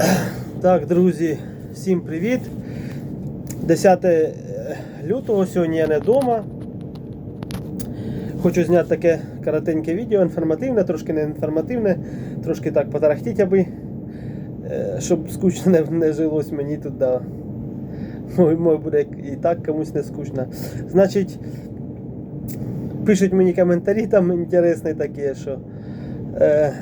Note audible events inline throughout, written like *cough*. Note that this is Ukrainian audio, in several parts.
*clears throat* Так, друзі, всім привіт. 10 е, лютого, сьогодні я не вдома. Хочу зняти таке коротеньке відео, інформативне, трошки не інформативне, трошки так потарахтіть, аби, е, щоб скучно не, не жилось мені тут. Да. Мой, мой буде і так комусь не скучно. Значить, пишуть мені коментарі там інтересні такі, що. Е,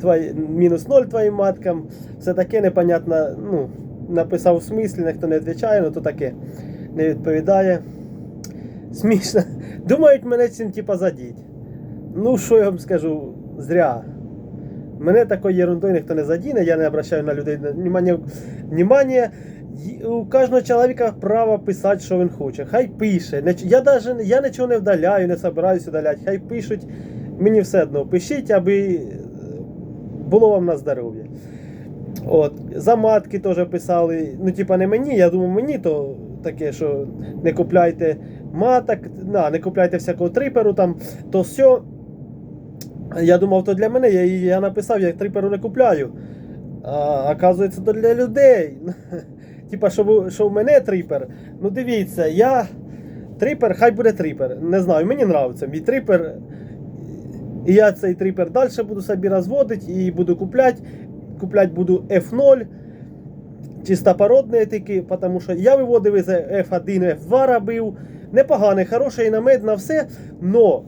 твої, мінус 0 твоїм маткам. Все таке непонятно, ну, написав в смислі, ніхто не відповідає, ну то таке не відповідає. Смішно. *laughs* Думають мене цим типа задіть. Ну, що я вам скажу, зря. Мене такою ерундою ніхто не задіне, я не обращаю на людей внимання. внимання. У кожного чоловіка право писати, що він хоче. Хай пише. Я даже я нічого не вдаляю, не собираюся удаляти. Хай пишуть. Мені все одно пишіть, аби було вам на здоров'я. От, за матки теж писали. Ну, типа, не мені, я думаю, мені то таке, що не купляйте маток, на, не купляйте всякого триперу там, то все. Я думав, то для мене, я, я написав, я триперу не купляю. А оказується, то для людей. *laughs* Типа, що, що в мене трипер. Ну дивіться, я трипер, хай буде трипер. Не знаю, мені подобається мій трипер. І я цей трипер далі буду собі розводити і буду купляти. Купляти буду F0 чистопородні тільки, тому що я виводив із F1, F2 робив. Непоганий, хороший намет на все. Но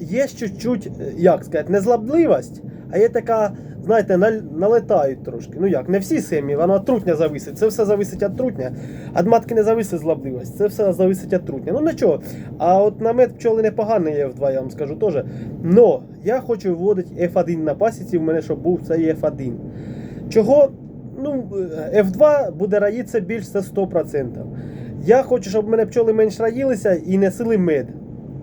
є чуть-чуть, е, як сказати, незлобливість, а є така, знаєте, налетають трошки. Ну як, не всі сем'ї, воно від трутня зависить. Це все зависить від трутня. Від матки не зависить злобливість, це все зависить від трутня. Ну нічого. А от намет пчоли непоганий є F2, я вам скажу теж. Но я хочу виводити F1 на пасіці, в мене щоб був цей F1. Чого? Ну, е, F2 буде раїтися більш за 100%. Я хочу, щоб в мене пчоли менш раїлися і несили мед.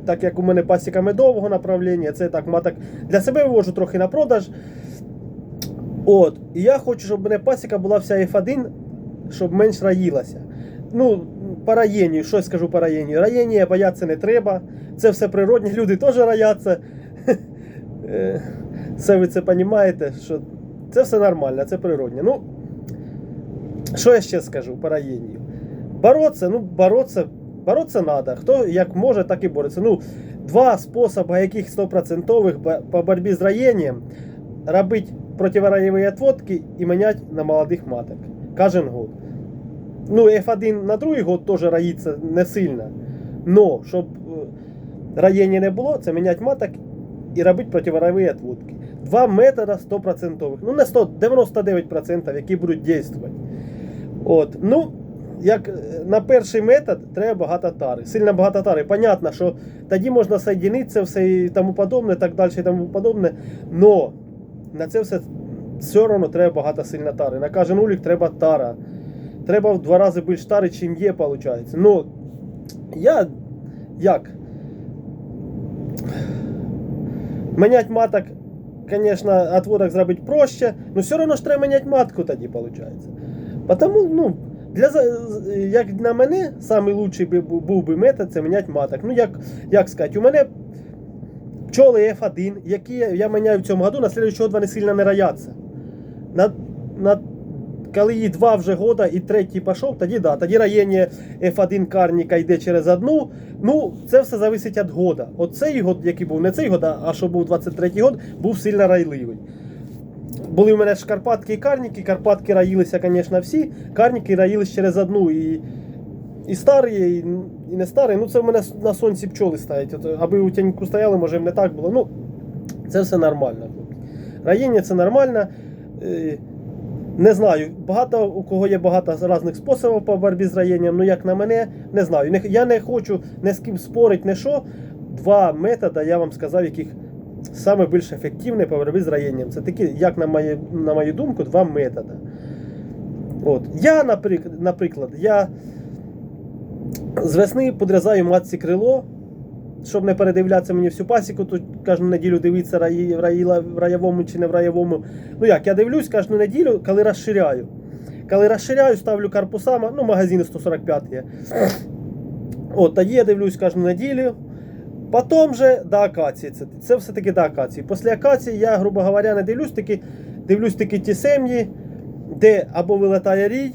Так як у мене пасіка медового направлення, це так маток для себе вивожу трохи на продаж. От. І я хочу, щоб в мене пасіка була вся F1, щоб менш раїлася. Ну, по раєнню, що я скажу по раєнню? Раєння бояться не треба. Це все природні, люди теж раяться. *laughs* Е, Це ви це розумієте, що це все нормально, це природне. Ну, що я ще скажу по раєнню? Бороться, ну, бороться, бороться треба. Хто як може, так і бореться. Ну, два способи, яких 100% по боротьбі з раєнням, робити противораєві отводки і міняти на молодих маток. Кожен год. Ну, F1 на другий год теж раїться не сильно. Но, щоб е, раєння не було, це міняти маток і робити противораєві отводки. Два метода 100%. Ну, не 100, 99%, які будуть дійствувати. От, ну, як е, на перший метод треба багато тари. Сильно багато тари. Понятно, що тоді можна соєдинити це все і тому подобне, так далі і тому подобне. Но на це все все одно треба багато сильно тари. На кожен улік треба тара. Треба в два рази більше тари, чим є, виходить. Ну, я як? Міняти маток, звісно, отводок зробити проще, але все одно ж треба міняти матку тоді, виходить. Потому, ну, для, як на мене, найкращий був би метод це міняти маток. Ну, як, як сказати, у мене пчоли F1, які я, міняю в цьому году, на слідуючий год вони сильно не рояться. На, на, коли їй два вже года і третій пішов, тоді да, тоді раєння F1 карніка йде через одну. Ну, це все залежить від года. Оцей год, який був, не цей год, а що був 23-й год, був сильно райливий. Були в мене ж Карпатки і карніки. Карпатки раїлися, звісно, всі. Карніки раїлись через одну. І, і старі, і, і не старі. Ну, це в мене на сонці пчоли стоять. От, аби у тіньку стояли, може, не так було. Ну, це все нормально. Раїння це нормально. Е, Не знаю, багато у кого є багато різних способів по боротьбі з раєнням, ну як на мене, не знаю. Я не хочу ні з ким спорити, не що. Два методи, я вам сказав, яких саме більш ефективне по боротьбі з раєнням. Це такі, як на мою, на мою думку, два методи. От. Я, наприклад, я з весни подрізаю матці крило, щоб не передивлятися мені всю пасіку, тут кожну неділю дивитися раї, в, в раєвому чи не в раєвому. Ну як, я дивлюсь кожну неділю, коли розширяю. Коли розширяю, ставлю корпуса, ну, магазини 145 є. От, тоді я дивлюсь кожну неділю. Потім же до акації. Це, це все-таки до акації. Після акації я, грубо говоря, не дивлюсь таки, дивлюсь таки ті сім'ї, де або вилетає рій,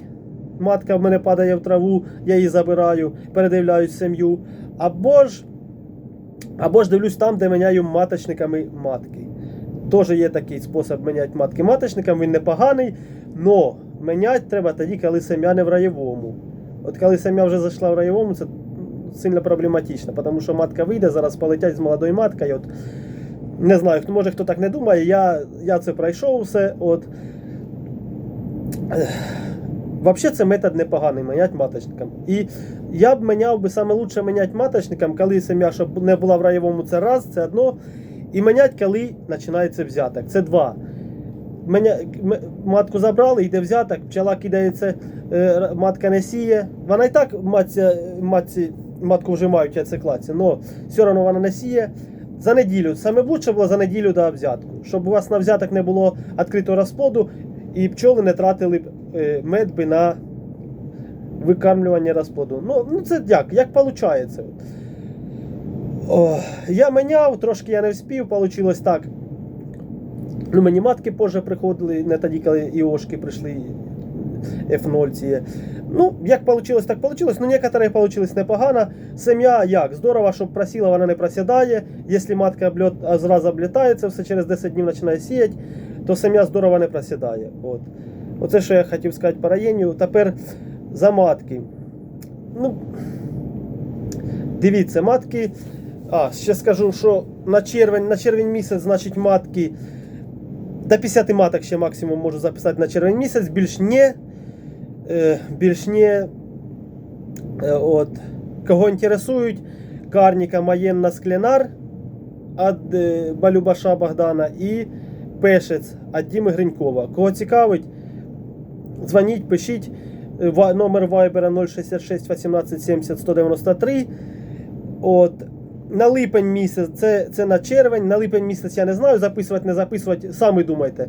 матка в мене падає в траву, я її забираю, передивляюсь сім'ю, або ж, або ж дивлюсь там, де міняю маточниками матки. Теж є такий спосіб міняти матки маточникам, він непоганий, але міняти треба тоді, коли сім'я не в раєвому. От коли сім'я вже зайшла в раєвому, це сильно проблематично, тому що матка вийде, зараз полетять з молодою маткою. От, не знаю, може хто так не думає, я, я це пройшов все. От. Взагалі це метод непоганий міняти маточникам. І я б міняв би саме лучше міняти маточникам, коли сім'я щоб не була в раєвому, це раз, це одно. І міняти, коли починається взяток. Це два. Мене, матку забрали, йде взяток, пчела кидається, е, матка не сіє. Вона і так матця, матці, матку вже мають яйцеклаці, але все одно вона не сіє. За неділю. Саме лучше було за неділю до взятку. Щоб у вас на взяток не було відкритого розплоду і пчоли не тратили б е, мед би на викармлювання розплоду. Ну, ну це як? Як виходить? О, я міняв, трошки я не вспів, вийшло так. Ну, мені матки позже приходили, не тоді, коли іошки прийшли F0 ці. Ну, як вийшло, так вийшло. Ну, некоторые вийшло непогано. Сім'я як? Здорово, щоб просіла, вона не просідає. Якщо матка облет, зразу облітається, все через 10 днів починає сіяти, то сім'я здорово не просідає. От. Оце, що я хотів сказати по раєнню. Тепер за матки. Ну, дивіться, матки. А, ще скажу, що на червень, на червень місяць, значить, матки. До 50 маток ще максимум можу записати на червень місяць, більш не. Більш не. От. Кого інтересують, карніка Маєнна Скленар від е, Балюбаша Богдана і Пешець від Діми Гринькова. Кого цікавить, дзвоніть, пишіть. Е, Номер Viber 066 18 70 193. От. На липень місяць, це, це на червень, на липень місяць я не знаю, записувати, не записувати, самі думайте.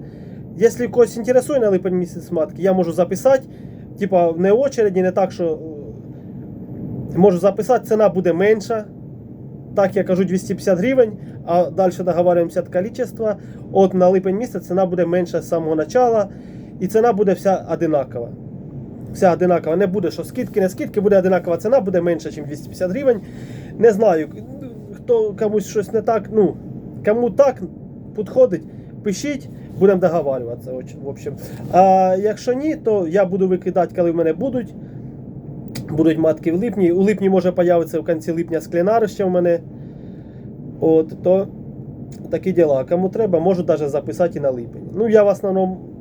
Якщо когось інтересує на липень місяць матки, я можу записати. Типа не очереді, не так, що е, можу записати, ціна буде менша. Так, я кажу 250 гривень, а далі договорюємося від количества. От на липень місяць ціна буде менша з самого начала, і ціна буде вся одинакова. Вся одинакова. Не буде, що скидки, не скидки, буде одинакова ціна, буде менше, ніж 250 гривень. Не знаю, хто комусь щось не так, ну, кому так підходить, пишіть, будемо договарюватися. В общем. А якщо ні, то я буду викидати, коли в мене будуть. Будуть матки в липні. У липні може появитися в кінці липня склянарище в мене. От, то такі діла. Кому треба, можу навіть записати і на липень. Ну, я в основному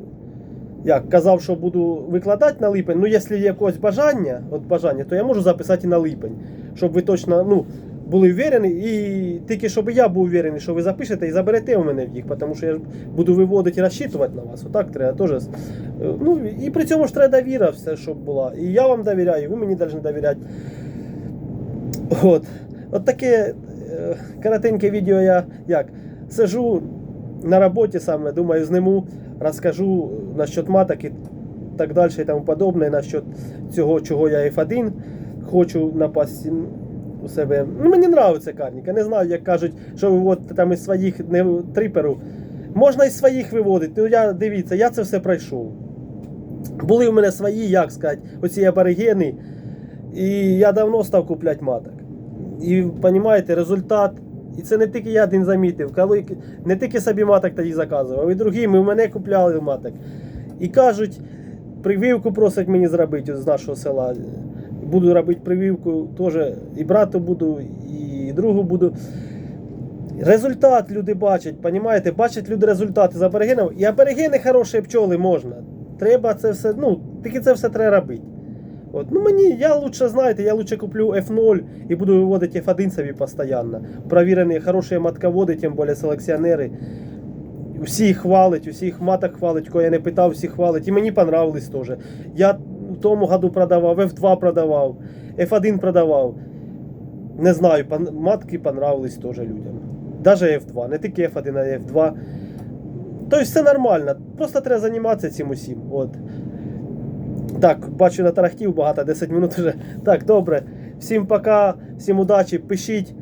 як казав, що буду викладати на липень. Ну, якщо є якось бажання, от бажання, то я можу записати і на липень. Щоб ви точно ну, були впевнені. І тільки щоб я був уверений, що ви запишете і заберете у мене їх, тому що я буду виводити і розчитувати на вас. Отак треба теж. е, Ну, і при цьому ж треба довіра, все, щоб була. І я вам довіряю, і ви мені повинні довіряти. От. От таке е, коротеньке відео я як сижу на роботі саме, думаю, зниму, розкажу насчет маток і так далі і тому подобне, насчет цього, чого я F1 хочу напасти у себе. Ну, мені подобається карніка. Не знаю, як кажуть, що виводити там із своїх не триперу. Можна із своїх виводити. Ну я дивіться, я це все пройшов. Були в мене свої, як сказати, оці аборигени. І я давно став купляти маток. І розумієте, результат. І це не тільки я один замітив, коли не тільки собі маток тоді заказував, і другим, і в мене купляли маток. І кажуть, прививку просять мені зробити з нашого села. Буду робити прививку теж і брату буду, і другу буду. Результат люди бачать, розумієте? Бачать люди результати з аборигенів. І аборигени хороші пчоли можна. Треба це все, ну, тільки це все треба робити. От. Ну мені, я лучше, знаєте, я лучше куплю F0 і буду виводити F1 собі постійно. Провірені, хороші матководи, тим більше селекціонери. Всі хвалять, усіх маток хвалить, кого я не питав, всі хвалять. І мені понравились теж. Я в тому году продавав, F2 продавав, F1 продавав. Не знаю, матки понравились теж людям. Даже F2, не тільки F1, а й F2. Тобто все нормально. Просто треба займатися цим усім. От. Так, бачу, натарахтів багато, 10 минут вже. Так, добре. Всім пока, всім удачі, пишіть.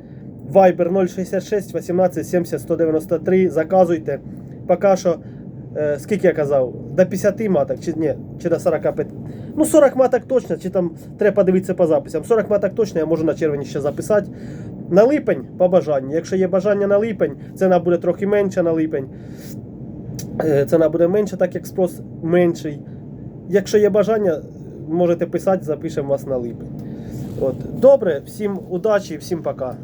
Viber 066 18 70 193. Заказуйте. Поки що, е, скільки я казав, до 50 маток, чи ні, чи до 45. Ну, 40 маток точно, чи там треба подивитися по записам. 40 маток точно я можу на червень ще записати. На липень по бажанню. Якщо є бажання на липень, ціна буде трохи менша на липень. Е, Ціна буде менша, так як спрос менший. Якщо є бажання, можете писати, запишемо вас на липень. От. Добре, всім удачі, всім пока.